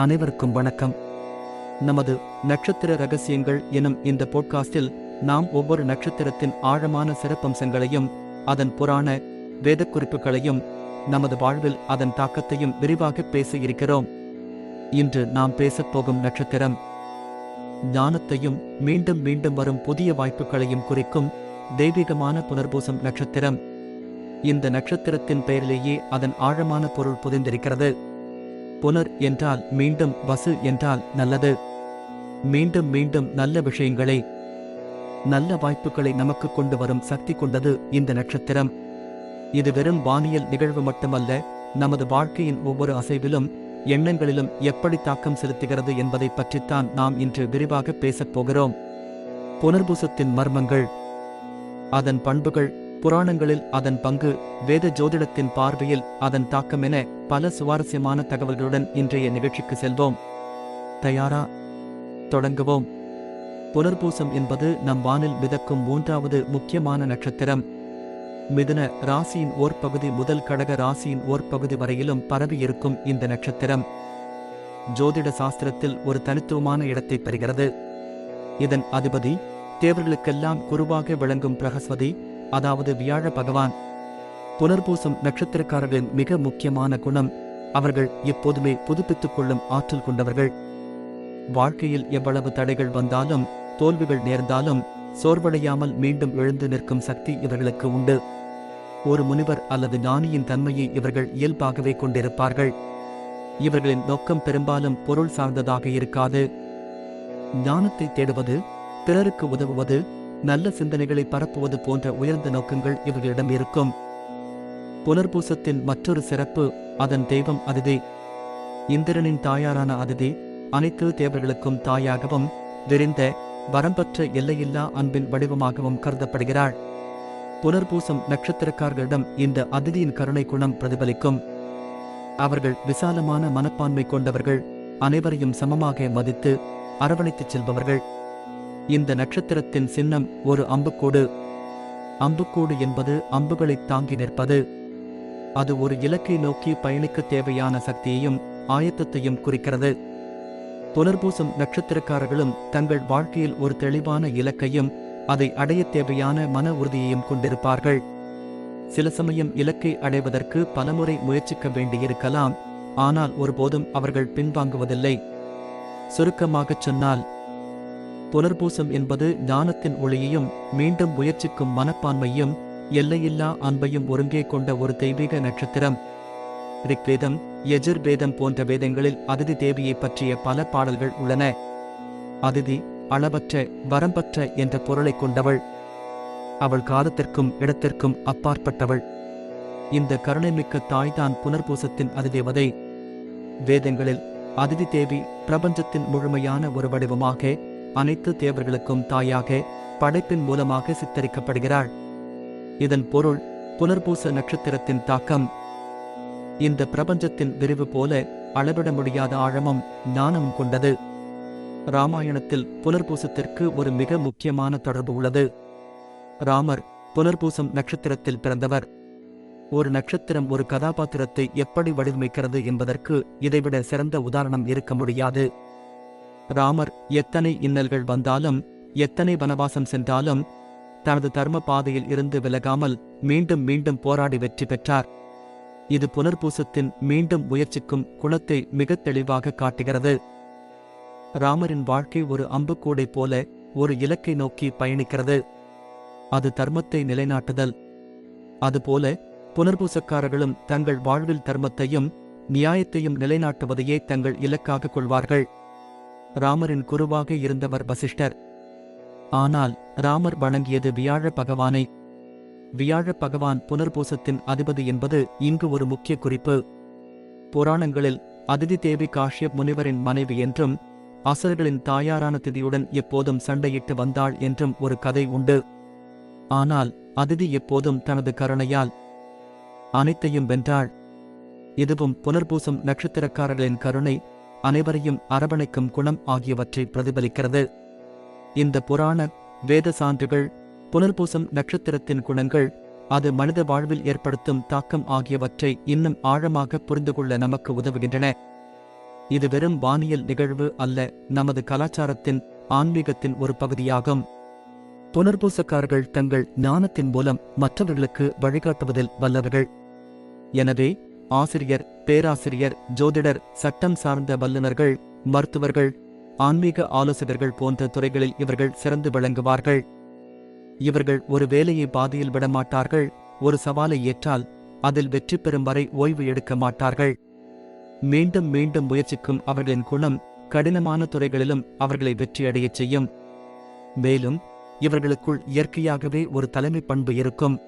அனைவருக்கும் வணக்கம். நமது நட்சத்திர ரகசியங்கள் எனும் இந்த போட்காஸ்டில் நாம் ஒவ்வொரு நட்சத்திரத்தின் ஆழமான சிறப்பம்சங்களையும் அதன் புராண வேதக்குறிப்புகளையும் நமது வாழ்வில் அதன் தாக்கத்தையும் விரிவாக பேச இருக்கிறோம் இன்று நாம் பேசப் போகும் நட்சத்திரம் ஞானத்தையும் மீண்டும் மீண்டும் வரும் புதிய வாய்ப்புகளையும் குறிக்கும் தெய்வீகமான புனர்பூசம் நட்சத்திரம். இந்த நட்சத்திரத்தின் பெயரிலேயே அதன் ஆழமான பொருள் புதிந்திருக்கிறது. புனர் என்றால் மீண்டும் வசு என்றால் நல்லது. மீண்டும் மீண்டும் நல்ல விஷயங்களை நல்ல வாய்ப்புகளை நமக்கு கொண்டு வரும் சக்தி கொண்டது இந்த நட்சத்திரம். இது வெறும் வானியல் நிகழ்வு மட்டுமல்ல நமது வாழ்க்கையின் ஒவ்வொரு அசைவிலும் எண்ணங்களிலும் எப்படி தாக்கம் செலுத்துகிறது என்பதை பற்றித்தான் நாம் இன்று விரிவாக பேசப் போகிறோம். புனர்பூசத்தின் மர்மங்கள் அதன் பண்புகள் புராணங்களில் அதன் பங்கு வேத ஜோதிடத்தின் பார்வையில் அதன் தாக்கம் என பல சுவாரஸ்யமான தகவல்களுடன் இன்றைய நிகழ்ச்சிக்கு செல்வோம். தயாரா? தொடங்குவோம். புனர்பூசம் என்பது நம் வானில் மிதக்கும் மூன்றாவது முக்கியமான நட்சத்திரம். மிதுன ராசியின் ஓர் பகுதி முதல் கடக ராசியின் ஓர் பகுதி வரையிலும் பரவி இருக்கும் இந்த நட்சத்திரம். ஜோதிட சாஸ்திரத்தில் ஒரு தனித்துவமான இடத்தை பெறுகிறது. இதன் அதிபதி தேவர்களுக்கெல்லாம் குருவாக விளங்கும் பிரகஸ்பதி அதாவது வியாழ பகவான். புனர்பூசம் நட்சத்திரக்காரர்களின் மிக முக்கியமான குணம் அவர்கள் எப்போதுமே புதுப்பித்துக் கொள்ளும் ஆற்றல் கொண்டவர்கள். வாழ்க்கையில் எவ்வளவு தடைகள் வந்தாலும் தோல்விகள் நேர்ந்தாலும் சோர்வடையாமல் மீண்டும் எழுந்து நிற்கும் சக்தி இவர்களுக்கு உண்டு. ஒரு முனிவர் அல்லது ஞானியின் தன்மையை இவர்கள் இயல்பாகவே கொண்டிருப்பார்கள். இவர்களின் நோக்கம் பெரும்பாலும் பொருள் சார்ந்ததாக இருக்காது. ஞானத்தை தேடுவது பிறருக்கு உதவுவது நல்ல சிந்தனைகளை பரப்புவது போன்ற உயர்ந்த நோக்கங்கள் இவர்களிடம் இருக்கும். புனர்பூசத்தின் மற்றொரு சிறப்பு அதன் தெய்வம் அதிதி. இந்திரனின் தாயாரான அதிதி அனைத்து தேவர்களுக்கும் தாயாகவும் விரிந்த வரம்பற்ற எல்லையில்லா அன்பின் வடிவமாகவும் கருதப்படுகிறாள். புனர்பூசம் நட்சத்திரக்காரர்களிடம் இந்த அதிதியின் கருணை குணம் பிரதிபலிக்கும். அவர்கள் விசாலமான மனப்பான்மை கொண்டவர்கள் அனைவரையும் சமமாக மதித்து அரவணைத்துச் செல்பவர்கள். இந்த நட்சத்திரத்தின் சின்னம் ஒரு அம்புக்கூடு. அம்புக்கூடு என்பது அம்புகளைத் தாங்கி நிற்பது. அது ஒரு இலக்கை நோக்கி பயணிக்க தேவையான சக்தியையும் ஆயத்தத்தையும் குறிக்கிறது. புனர்பூசம் நட்சத்திரக்காரர்களும் தங்கள் வாழ்க்கையில் ஒரு தெளிவான இலக்கையும் அதை அடைய தேவையான மன உறுதியையும் கொண்டிருப்பார்கள். சில சமயம் இலக்கை அடைவதற்கு பலமுறை முயற்சிக்க வேண்டியிருக்கலாம் ஆனால் ஒருபோதும் அவர்கள் பின்வாங்குவதில்லை. சுருக்கமாகச் சொன்னால் புனர்பூசம் என்பது ஞானத்தின் ஒளியையும் மீண்டும் முயற்சிக்கும் மனப்பான்மையும் எல்லையில்லா அன்பையும் ஒருங்கே கொண்ட ஒரு தெய்வீக நட்சத்திரம். ரிக்வேதம் யஜுர்வேதம் போன்ற வேதங்களில் அதிதி தேவியைப் பற்றிய பல பாடல்கள் உள்ளன. அதிதி அளவற்ற வரம்பற்ற என்ற பொருளைக் கொண்டவள். அவள் காலத்திற்கும் இடத்திற்கும் அப்பாற்பட்டவள். இந்த கருணைமிக்க தாய்தான் புனர்பூசத்தின் அதிதேவதை. வேதங்களில் அதிதி தேவி பிரபஞ்சத்தின் முழுமையான ஒரு வடிவமாக அனைத்து தேவர்களுக்கும் தாயாக படைப்பின் மூலமாக சித்தரிக்கப்படுகிறாள். இதன் பொருள் புனர்பூச நட்சத்திரத்தின் தாக்கம். இந்த பிரபஞ்சத்தின் விரிவு போல அளவிட முடியாத ஆழமும் ஞானமும் கொண்டது. ராமாயணத்தில் புனர்பூசத்திற்கு ஒரு மிக முக்கியமான தொடர்பு உள்ளது. ராமர் புனர்பூசம் நட்சத்திரத்தில் பிறந்தவர். ஒரு நட்சத்திரம் ஒரு கதாபாத்திரத்தை எப்படி வடிவமைக்கிறது என்பதற்கு இதைவிட சிறந்த உதாரணம் இருக்க முடியாது. ராமர் எத்தனை இன்னல்கள் வந்தாலும் எத்தனை வனவாசம் சென்றாலும் தனது தர்ம பாதையில் இருந்து விலகாமல் மீண்டும் மீண்டும் போராடி வெற்றி பெற்றார். இது புனர்பூசத்தின் மீண்டும் முயற்சிக்கும் குணத்தை மிகத் தெளிவாக காட்டுகிறது. ராமரின் வாழ்க்கை ஒரு அம்புக்கூடை போல ஒரு இலக்கை நோக்கி பயணிக்கிறது. அது தர்மத்தை நிலைநாட்டுதல். அதுபோல புனர்பூசக்காரர்களும் தங்கள் வாழ்வில் தர்மத்தையும் நியாயத்தையும் நிலைநாட்டுவதையே தங்கள் இலக்காக கொள்வார்கள். ராமரின் குருவாக இருந்தவர் வசிஷ்டர். ஆனால் ராமர் வணங்கியது வியாழ பகவானை. வியாழ பகவான் புனர்பூசத்தின் அதிபதி என்பது இங்கு ஒரு முக்கிய குறிப்பு. புராணங்களில் அதிதி தேவி காஷ்யப் முனிவரின் மனைவி என்றும் அசுரர்களின் தாயாரான திதியுடன் எப்போதும் சண்டையிட்டு வந்தாள் என்றும் ஒரு கதை உண்டு. ஆனால் அதிதி எப்போதும் தனது கருணையால் அனைத்தையும் வென்றாள். இதுவும் புனர்பூசம் நட்சத்திரக்காரர்களின் கருணை அனைவரையும் அரவணைக்கும் குணம் ஆகியவற்றை பிரதிபலிக்கிறது. இந்த புராண வேத சான்றுகள் புனர்பூசம் நட்சத்திரத்தின் குணங்கள் அது மனித வாழ்வில் ஏற்படுத்தும் தாக்கம் ஆகியவற்றை இன்னும் ஆழமாக புரிந்து கொள்ள நமக்கு உதவுகின்றன. இது வெறும் வானியல் நிகழ்வு அல்ல நமது கலாச்சாரத்தின் ஆன்மீகத்தின் ஒரு பகுதியாகும். புனர்பூசக்காரர்கள் தங்கள் ஞானத்தின் மூலம் மற்றவர்களுக்கு வழிகாட்டுவதில் வல்லவர்கள். எனவே ஆசிரியர் பேராசிரியர் ஜோதிடர் சட்டம் சார்ந்த வல்லுநர்கள் மருத்துவர்கள் ஆன்மீக ஆலோசகர்கள் போன்ற துறைகளில் இவர்கள் சிறந்து விளங்குவார்கள். இவர்கள் ஒரு வேலையை பாதியில் விடமாட்டார்கள் ஒரு சவாலை ஏற்றால் அதில் வெற்றி பெறும் வரை ஓய்வு எடுக்க மாட்டார்கள். மீண்டும் மீண்டும் முயற்சிக்கும் அவர்களின் குணம் கடினமான துறைகளிலும் அவர்களை வெற்றியடையச் செய்யும். மேலும் இவர்களுக்குள் இயற்கையாகவே ஒரு தலைமை பண்பு இருக்கும்.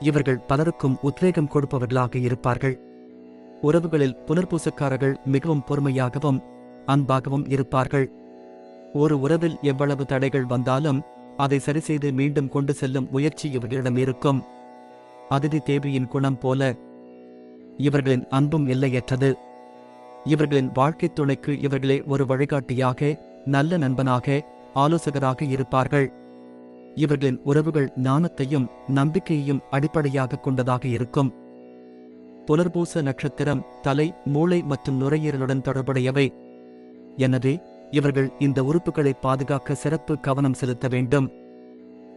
இவர்கள் பலருக்கும் உத்வேகம் கொடுப்பவர்களாக இருப்பார்கள். உறவுகளில் புனர்பூசக்காரர்கள் மிகவும் பொறுமையாகவும் அன்பாகவும் இருப்பார்கள். ஒரு உறவில் எவ்வளவு தடைகள் வந்தாலும் அதை சரிசெய்து மீண்டும் கொண்டு செல்லும் முயற்சி இவர்களிடம் இருக்கும். அதிதி தேவியின் குணம் போல இவர்களின் அன்பும் எல்லையற்றது. இவர்களின் வாழ்க்கைத் துணைக்கு இவர்களே ஒரு வழிகாட்டியாக நல்ல நண்பனாக ஆலோசகராக இருப்பார்கள். இவர்களின் உறவுகள் ஞானத்தையும் நம்பிக்கையையும் அடிப்படையாக கொண்டதாக இருக்கும். புலர்பூச நட்சத்திரம் தலை மூளை மற்றும் நுரையீரலுடன் தொடர்புடையவை. எனவே இவர்கள் இந்த உறுப்புகளை பாதுகாக்க சிறப்பு கவனம் செலுத்த வேண்டும்.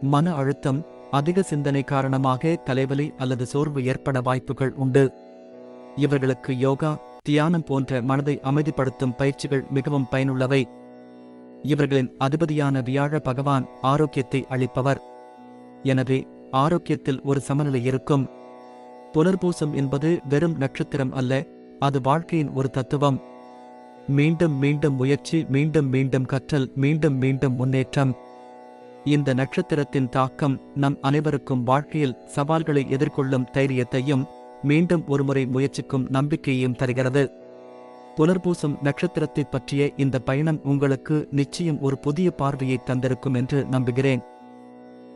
மன அழுத்தம் அதிக சிந்தனை காரணமாக தலைவலி அல்லது சோர்வு ஏற்பட வாய்ப்புகள் உண்டு. இவர்களுக்கு யோகா தியானம் போன்ற மனதை அமைதிப்படுத்தும் பயிற்சிகள் மிகவும் பயனுள்ளவை. இவர்களின் அதிபதியான வியாழ பகவான் ஆரோக்கியத்தை அளிப்பவர். எனவே ஆரோக்கியத்தில் ஒரு சமநிலை இருக்கும். புனர்பூசம் என்பது வெறும் நட்சத்திரம் அல்ல அது வாழ்க்கையின் ஒரு தத்துவம். மீண்டும் மீண்டும் முயற்சி மீண்டும் மீண்டும் கற்றல் மீண்டும் மீண்டும் முன்னேற்றம். இந்த நட்சத்திரத்தின் தாக்கம் நம் அனைவருக்கும் வாழ்க்கையில் சவால்களை எதிர்கொள்ளும் தைரியத்தையும் மீண்டும் ஒருமுறை முயற்சிக்கும் நம்பிக்கையையும் தருகிறது. புலர்பூசம் நட்சத்திரத்தைப் பற்றிய இந்த பயணம் உங்களுக்கு நிச்சயம் ஒரு புதிய பார்வையை தந்திருக்கும் என்று நம்புகிறேன்.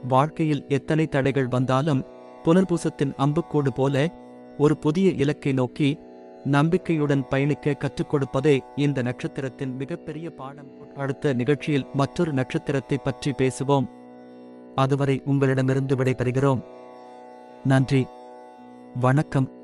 வாழ்க்கையில் எத்தனை தடைகள் வந்தாலும் புனர்பூசத்தின் அம்புக்கோடு போல ஒரு புதிய இலக்கை நோக்கி நம்பிக்கையுடன் பயணிக்க கற்றுக் கொடுப்பதே இந்த நட்சத்திரத்தின் மிகப்பெரிய பாடம். அடுத்த நிகழ்ச்சியில் மற்றொரு நட்சத்திரத்தை பற்றி பேசுவோம். அதுவரை உங்களிடமிருந்து விடைபெறுகிறோம். நன்றி. வணக்கம்.